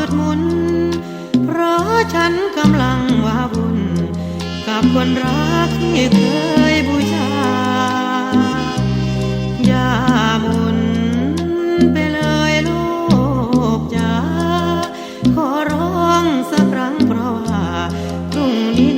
ุดหมุน เพราะฉันกำลังว้าบุญกับคนรักที่เคยบูชา อย่าหมุนไปเลยลูกจ๋าขอร้องสักครั้งเพราะว่าตรงนี้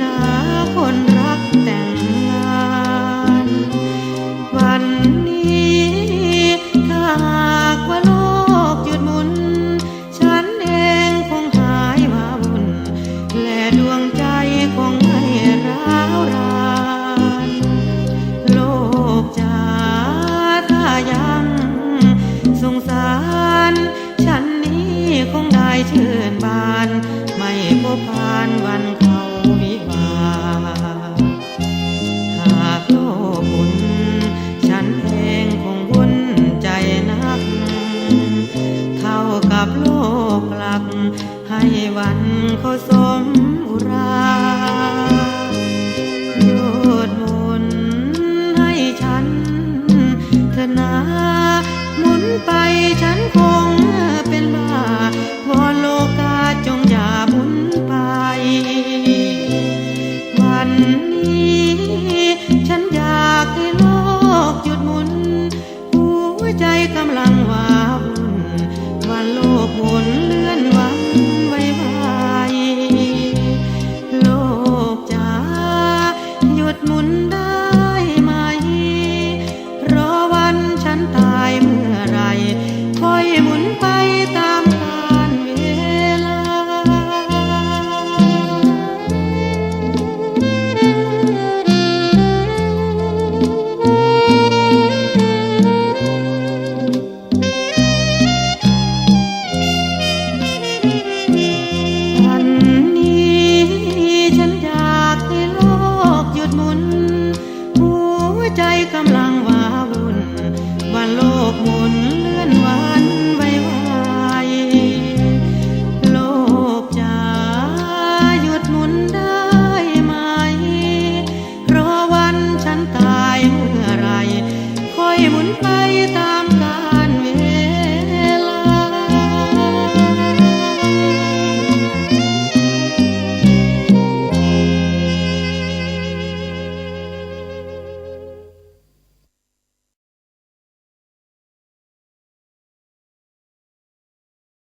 ชื่นบาน ไม่พบผ่านวันเขาวิวา หากโลบุนฉันเองคงวุ่นใจนัก เท่ากับโลกหลัก ให้วันเขาสมอุราโยดมุนให้ฉันเธนา